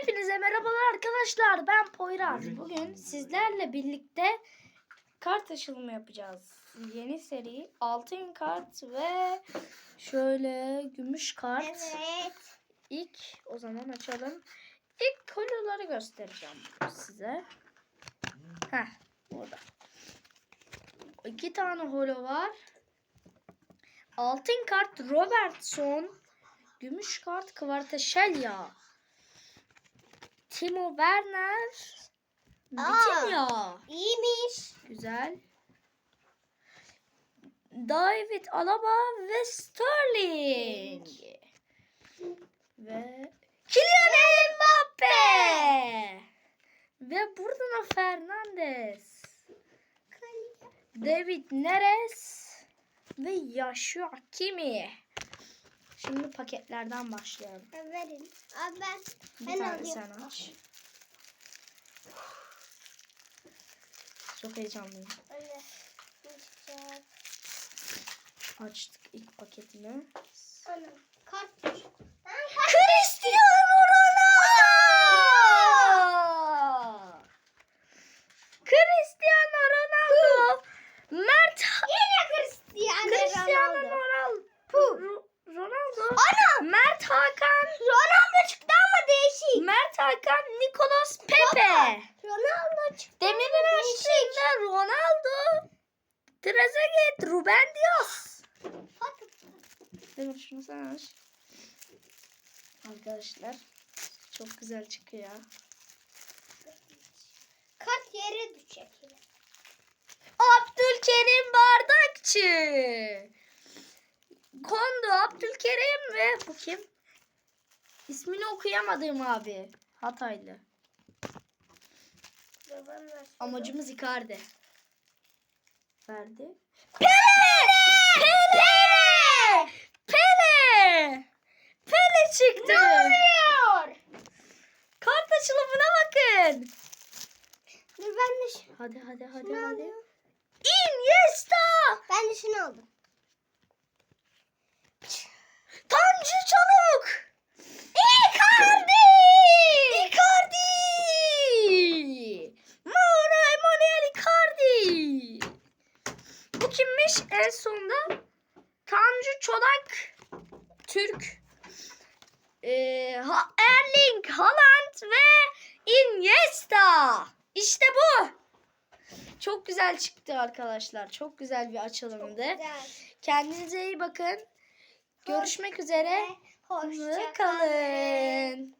Hepinize merhabalar arkadaşlar. Ben Poyraz. Bugün sizlerle birlikte kart açılımı yapacağız. Yeni seri altın kart ve şöyle gümüş kart. Evet. İlk o zaman açalım. İlk koloları göstereceğim size. Heh, burada. İki tane holo var. Altın kart Robertson. Gümüş kart Kvartaşelya. Timo Werner. Vitinha. İyiymiş. Güzel. David Alaba ve Sterling. Ve Kylian Mbappe. Ve Bruno Fernandes. David Neres ve Yashua Kimi. Şimdi paketlerden başlayalım. Verin. Abi ben, Bir ben tane alayım. sen aç. Çok heyecanlıyım. Öyle. Çıkacak? Açtık ilk paketini. Anam. Kart. Cristiano Ronaldo! Cristiano Ronaldo! Mert Yine Cristiano, Cristiano Ronaldo. Ronaldo. Pu. Ro- Ronaldo. Ana! Mert Hakan. Ronaldo çıktı ama değişik. Mert Hakan, Nicolas Pepe. Ronaldo çıktı. Demir'in açtığında Ronaldo. Trezeguet, Ruben Dias. Demir şunu sen aç. Arkadaşlar çok güzel çıkıyor. Kart yere düşecek. Abdülkerim Bardakçı. Kondo Abdülkerim ve bu kim? İsmini okuyamadım abi. Hataylı. Amacımız Icardi. Verdi. Pele! Pele! Pele! Pele çıktı. oluyor? Kart açılımına bakın. Dur ben de şu. Hadi hadi hadi Şunu hadi. alayım. Iniesta! Ben de şunu aldım. Tanju Çabuk! Icardi! Icardi! Mauro Emanuel Icardi! En sonunda? Tanju Çolak Türk. Ee, ha- Erling Haaland ve Iniesta. İşte bu. Çok güzel çıktı arkadaşlar. Çok güzel bir açılımdı. Güzel. Kendinize iyi bakın. Görüşmek üzere. Hoşça kalın.